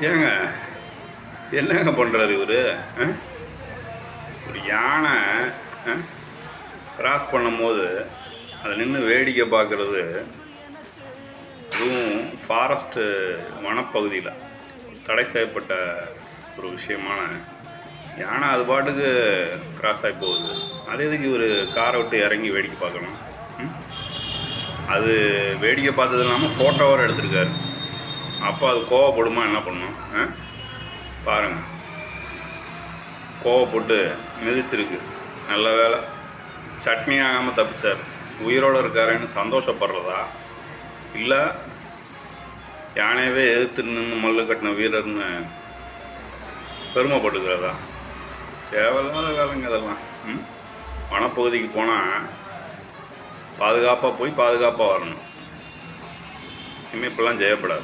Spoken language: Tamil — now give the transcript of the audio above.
ஏங்க என்னங்க பண்ணுறாரு இவர்? ஒரு யானை கிராஸ் பண்ணும்போது அதை நின்று வேடிக்கை பார்க்குறது அதுவும் ஃபாரஸ்ட்டு வனப்பகுதியில். தடை செய்யப்பட்ட ஒரு விஷயமான யானை அது பாட்டுக்கு கிராஸ் ஆகி போகுது. அது எதுக்கு இவர் காரை விட்டு இறங்கி வேடிக்கை பார்க்கணும்? ம்? அது வேடிக்கை பார்த்தது இல்லாமல் ஃபோட்டோவோட எடுத்திருக்காரு. அப்போ அது கோவப்படுமா என்ன பண்ணும்? ஆ? பாருங்கள் கோவப்பட்டு மிதிச்சிருக்கு. நல்ல வேலை. சட்னி ஆகாமல் தப்பிச்சார். உயிரோடு இருக்காருன்னு சந்தோஷப்படுறதா? இல்லை யானையவே எதிர்த்து நின்று மல்லு கட்டின வீரர்னு பெருமைப்பட்டுக்கிறதா? தேவையில்லாத வேலைங்க அதெல்லாம் ம்? வனப்பகுதிக்கு போனால் பாதுகாப்பாக போய் பாதுகாப்பாக வரணும். இனிமேல் இப்பெல்லாம் செய்யப்படாது.